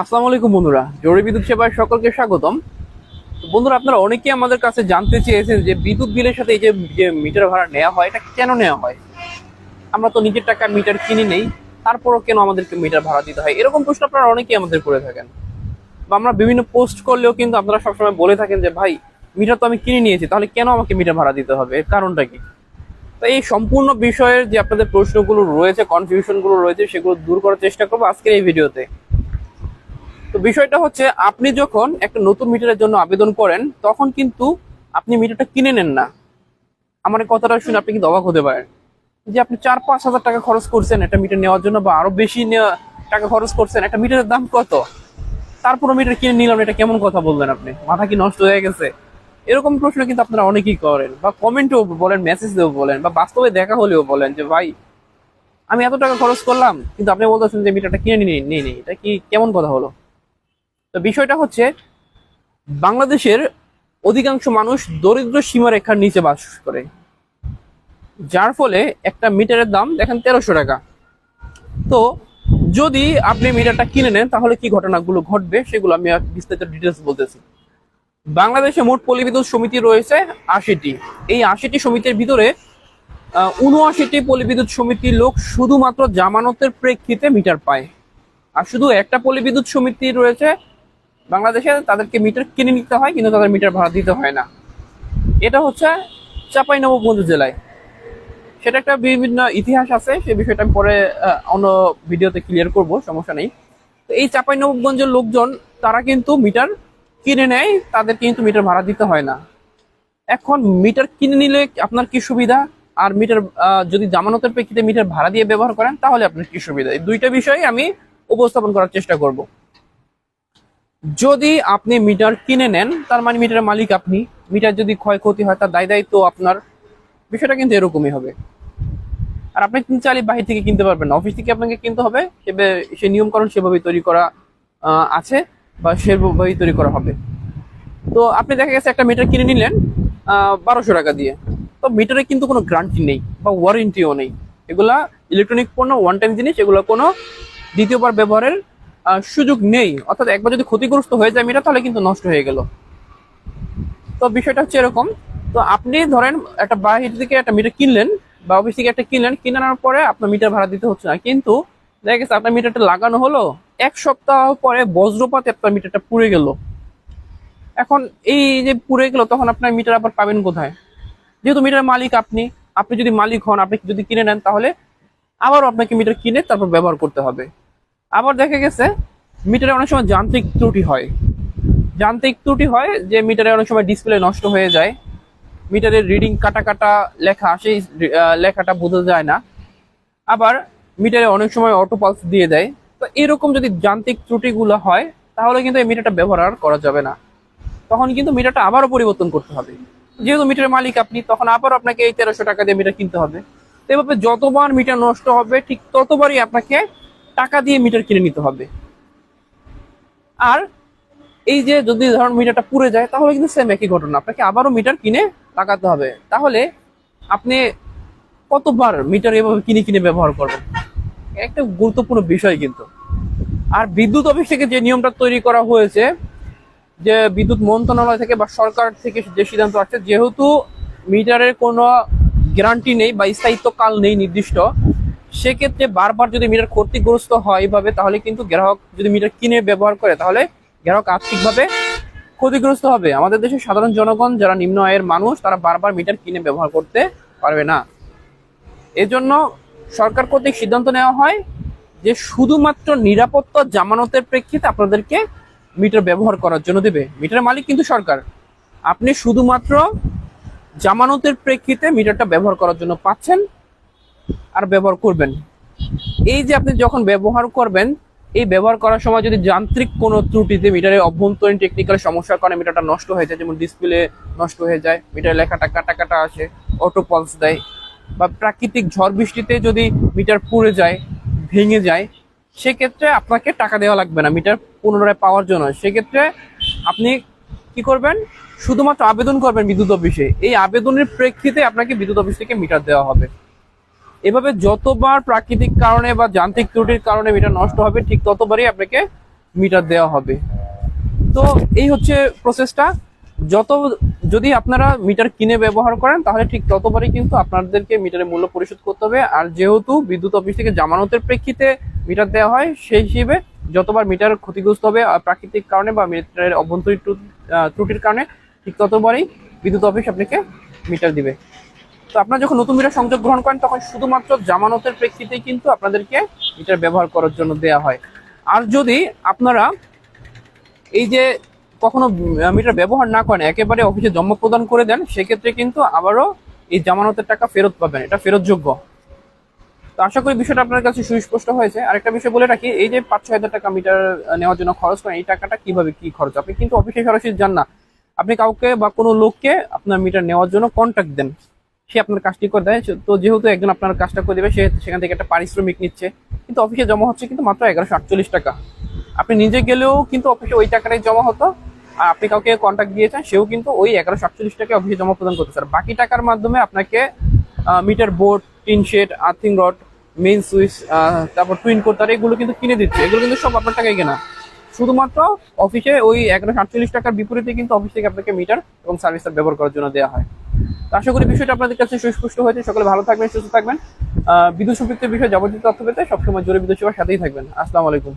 আসসালামু আলাইকুম বন্ধুরা, জরুরি বিদ্যুৎ সেবায় সকলকে স্বাগতম। বন্ধুরা, আপনারা অনেকেই আমাদের কাছে জানতে চেয়েছেন যে বিদ্যুৎ বিলের সাথে এই যে যে মিটার ভাড়া নেওয়া হয়, এটা কেন নেওয়া হয়? আমরা তো নিজের টাকা মিটার কিনি নেই, তারপরও কেন আমাদেরকে মিটার ভাড়া দিতে হয়? এরকম প্রশ্ন আপনারা অনেকেই আমাদের করে থাকেন। বা আমরা বিভিন্ন পোস্ট করলেও কিন্তু আপনারা সবসময় বলে থাকেন যে, ভাই, মিটার তো আমি কিনে নিয়েছি, তাহলে কেন আমাকে মিটার ভাড়া দিতে হবে? এর কারণটা কি? তো এই সম্পূর্ণ বিষয়ের যে আপনাদের প্রশ্নগুলো রয়েছে কনফিউশনগুলো রয়েছে, সেগুলো দূর করার চেষ্টা করব আজকের এই ভিডিওতে। তো বিষয়টা হচ্ছে, আপনি যখন একটা নতুন মিটারের জন্য আবেদন করেন, তখন কিন্তু আপনি মিটারটা কিনে নেন না। আমার কথাটা শুনে আপনি কিন্তু অবাক হতে পারেন যে আপনি চার পাঁচ হাজার টাকা খরচ করছেন একটা মিটার নেওয়ার জন্য বা আরও বেশি টাকা খরচ করছেন, একটা মিটারের দাম কত? তারপর মিটার কিনে নিলাম, এটা কেমন কথা বললেন আপনি? মাথা কি নষ্ট হয়ে গেছে? এরকম প্রশ্ন কিন্তু আপনারা অনেকেই করেন বা কমেন্টেও বলেন মেসেজ বলেন বা বাস্তবে দেখা হলেও বলেন যে, ভাই, আমি এত টাকা খরচ করলাম, কিন্তু আপনি বলতেছেন যে মিটারটা কিনে নেই নেই এটা কি কেমন কথা হলো? তো বিষয়টা হচ্ছে, বাংলাদেশের অধিকাংশ মানুষ দরিদ্র সীমারেখার নিচে বাস করে। যার ফলে একটা মিটারের দাম দেখেন তেরোশো টাকা। তো যদি আপনি মিটারটা কিনে নেন, তাহলে কি ঘটনাগুলো ঘটবে সেগুলো আমি বিস্তারিত ডিটেলস বলতেছি। বাংলাদেশে মোট পলিবিদ্যুৎ সমিতি রয়েছে আশিটি। এই আশিটি সমিতির ভিতরে উনআশিটি পলিবিদ্যুৎ সমিতির লোক শুধুমাত্র জামানতের প্রেক্ষিতে মিটার পায়। আর শুধু একটা পলিবিদ্যুৎ সমিতি রয়েছে বাংলাদেশে তাদেরকে মিটার কিনে নিতে হয়, কিন্তু তাদের মিটার ভাড়া দিতে হয় না। এটা হচ্ছে চাঁপাইনবাবগঞ্জ জেলায়। সেটা একটা বিভিন্ন ইতিহাস আছে সেই বিষয়টা আমি পরে অন্য ভিডিওতে ক্লিয়ার করব, সমস্যা নেই। তো এই চাঁপাইনবাবগঞ্জের লোকজন, তারা কিন্তু মিটার কিনে নেয়, তাদের কিন্তু মিটার ভাড়া দিতে হয় না। এখন মিটার কিনে নিলে আপনার কি সুবিধা? আর মিটার যদি জামানতের প্রেক্ষিতে মিটার ভাড়া দিয়ে ব্যবহার করেন, তাহলে আপনার কি সুবিধা? এই দুইটা বিষয় আমি উপস্থাপন করার চেষ্টা করব। যদি আপনি মিটার কিনে নেন, তার মানে মিটারের মালিক আপনি, মিটার যদি ক্ষয়ক্ষতি হয়, তার দায় দায়িত্ব আপনার, বিষয়টা কিন্তু এরকমই হবে। আর আপনি চাইলে বাহির থেকে কিনতে পারবেন না। অফিস থেকে আপনাকে কিনতে হবে সেই নিয়মকানুন সেভাবেই তৈরি করা আছে বা সেভাবেই তৈরি করা হবে। তো আপনি দেখা গেছে একটা মিটার কিনে নিলেন বারোশো টাকা দিয়ে। তো মিটারে কিন্তু কোনো গ্যারান্টি নেই বা ওয়ারেন্টিও নেই। এগুলা ইলেকট্রনিক পণ্য ওয়ান টাইম জিনিস, এগুলো কোনো দ্বিতীয়বার ব্যবহারের সুযোগ নেই। অর্থাৎ একবার যদি ক্ষতিগ্রস্ত হয়ে যায় মিটার তাহলে কিন্তু নষ্ট হয়ে গেল। তো বিষয়টা হচ্ছে এরকম। তো আপনি ধরেন একটা বাহির থেকে একটা মিটার কিনলেন বা অফিস থেকে একটা কিনলেন কিনানোর পরে আপনার মিটার ভাড়া দিতে হচ্ছে না। কিন্তু দেখা গেছে আপনার মিটারটা লাগানো হলো, এক সপ্তাহ পরে বজ্রপাতে আপনার মিটারটা পুড়ে গেল। এখন এই যে পুড়ে গেল, তখন আপনার মিটার আবার পাবেন কোথায়? যেহেতু মিটার মালিক আপনি আপনি যদি মালিক হন, আপনি যদি কিনে নেন, তাহলে আবারও আপনাকে মিটার কিনে তারপর ব্যবহার করতে হবে। আবার দেখা গেছে, মিটারে অনেক সময় যান্ত্রিক ত্রুটি হয়। যান্ত্রিক ত্রুটি হয় যে মিটারে অনেক সময় ডিসপ্লে নষ্ট হয়ে যায়। মিটারের রিডিং কাটা কাটা লেখা সেই লেখাটা বোঝা যায় না। আবার মিটারে অনেক সময় অটো পালস দিয়ে দেয়। তো এরকম যদি যান্ত্রিক ত্রুটিগুলো হয়, তাহলে কিন্তু এই মিটারটা ব্যবহার আর করা যাবে না। তখন কিন্তু মিটারটা আবারও পরিবর্তন করতে হবে। যেহেতু মিটারের মালিক আপনি, তখন আবার আপনাকে এই তেরোশো টাকা দিয়ে মিটার কিনতে হবে। এভাবে যতবার মিটার নষ্ট হবে, ঠিক ততবারই আপনাকে টাকা দিয়ে মিটার কিনে নিতে হবে। আর এই যে যদি ধরুন মিটারটা পুড়ে যায়, তাহলে কিন্তু সেম একই ঘটনা। আপনাকে আবারও মিটার কিনে লাগাতে হবে। তাহলে আপনি কতবার মিটার এভাবে কিনে কিনে ব্যবহার করবেন? একটা গুরুত্বপূর্ণ বিষয় কিন্তু। আর বিদ্যুৎ অফিস থেকে যে নিয়মটা তৈরি করা হয়েছে, যে বিদ্যুৎ মন্ত্রণালয় থেকে বা সরকার থেকে যে সিদ্ধান্ত আসছে, যেহেতু মিটারের কোনো গ্যারান্টি নেই বা স্থায়িত্বকাল নেই নির্দিষ্ট সেক্ষেত্রে বারবার যদি মিটার ক্ষতিগ্রস্ত হয় এইভাবে, তাহলে কিন্তু গ্রাহক যদি মিটার কিনে ব্যবহার করে, তাহলে গ্রাহক আর্থিকভাবে ক্ষতিগ্রস্ত হবে। আমাদের দেশের সাধারণ জনগণ যারা নিম্ন আয়ের মানুষ, তারা বারবার মিটার কিনে ব্যবহার করতে পারবে না। এজন্য সরকার কর্তৃক সিদ্ধান্ত নেওয়া হয় যে শুধুমাত্র নিরাপত্তা জামানতের প্রেক্ষিতে আপনাদেরকে মিটার ব্যবহার করার জন্য দেবে। মিটারের মালিক কিন্তু সরকার। আপনি শুধুমাত্র জামানতের প্রেক্ষিতে মিটারটা ব্যবহার করার জন্য পাচ্ছেন। আর ব্যবহার করবেন। এই যে আপনি যখন ব্যবহার করবেন, এই ব্যবহার করার সময় যদি যান্ত্রিক কোনো ত্রুটিতে মিটারের অভ্যন্তরীণ টেকনিক্যাল সমস্যার কারণে মিটারটা নষ্ট হয়ে যায়, যেমন ডিসপ্লে নষ্ট হয়ে যায় মিটারের লেখাটা কাটা কাটা আসে অটো পালস দেয়, বা প্রাকৃতিক ঝড় বৃষ্টিতে যদি মিটার পুড়ে যায়, ভেঙে যায়, সেক্ষেত্রে আপনাকে টাকা দেওয়া লাগবে না, মিটার পুনরায় পাওয়ার জন্য। সেক্ষেত্রে আপনি কি করবেন? শুধুমাত্র আবেদন করবেন বিদ্যুৎ অফিসে। এই আবেদনের প্রেক্ষিতে আপনাকে বিদ্যুৎ অফিস থেকে মিটার দেওয়া হবে। এভাবে যতবার প্রাকৃতিক কারণে বা যান্ত্রিক ত্রুটির কারণে মিটার নষ্ট হবে, ঠিক ততবারই আপনাকে মিটার দেওয়া হবে। তো এই হচ্ছে প্রসেসটা যত, যদি আপনারা মিটার কিনে ব্যবহার করেন, তাহলে ঠিক ততবারই কিন্তু আপনাদেরকে মিটারের মূল্য পরিশোধ করতে হবে। আর যেহেতু বিদ্যুৎ অফিস থেকে জামানতের প্রেক্ষিতে মিটার দেওয়া হয়, সেই হিসেবে যতবার মিটার ক্ষতিগ্রস্ত হবে প্রাকৃতিক কারণে বা মিটারের অভ্যন্তরীণ ত্রুটির কারণে, ঠিক ততবারই বিদ্যুৎ অফিস আপনাকে মিটার দিবে। তো আপনারা যখন নতুন মিটার সংযোগ গ্রহণ করেন, তখন শুধুমাত্র জামানতের প্রেক্ষিতেই কিন্তু আপনাদেরকে মিটার ব্যবহার করার জন্য দেওয়া হয়। আর যদি আপনারা এই যে কখনো মিটার ব্যবহার না করেন, একেবারে অফিসে জমা প্রদান করে দেন, সেক্ষেত্রে কিন্তু আবারও এই জামানতের টাকা ফেরত পাবেন। এটা ফেরতযোগ্য। তো আশা করি বিষয়টা আপনার কাছে সুস্পষ্ট হয়েছে। আরেকটা বিষয় বলে রাখি, এই যে পাঁচ ছয় হাজার টাকা মিটার নেওয়ার জন্য খরচ করেন, এই টাকাটা কীভাবে কি খরচ? আপনি কিন্তু অফিসে সরাসরি যান না। আপনি কাউকে বা কোনো লোককে আপনার মিটার নেওয়ার জন্য কন্ট্যাক্ট দেন। সে আপনার কাজটি করে দেয়। তো যেহেতু একজন আপনার কাজটা করে দেবে, সে সেখান থেকে একটা পারিশ্রমিক নিচ্ছে। কিন্তু অফিসে জমা হচ্ছে কিন্তু মাত্র এগারোশো আটচল্লিশ টাকা। আপনি নিজে গেলেও কিন্তু অফিসে ওই টাকাটাই জমা হতো। আর আপনি কাউকে কন্ট্যাক্ট দিয়েছেন, সেও কিন্তু ওই এগারোশো আটচল্লিশ টাকা অফিসে জমা প্রদান করতে স্যার বাকি টাকার মাধ্যমে আপনাকে meter board tin shed earthing rod main switch তারপর টুইন কোটার এগুলো কিন্তু কিনে দিচ্ছে। এগুলো কিন্তু সব আপনার টাকায় কেনা। শুধুমাত্র অফিসে ওই এগারোশো আটচল্লিশ টাকার বিপরীতে কিন্তু অফিস থেকে আপনাকে মিটার এবং সার্ভিসটা ব্যবহার করার জন্য দেওয়া হয়। আশা করি বিষয়টা আপনাদের কাছে সুস্পষ্ট হয়েছে। সকলে ভালো থাকবেন সুস্থ থাকবেন। আহ, বিদ্যুৎ সম্পৃক্ত বিষয়ে যাবতীয় তথ্য পেতে সবসময় জোরে বিদ্যুৎ সেবার সাথেই থাকবেন। আসসালামু আলাইকুম।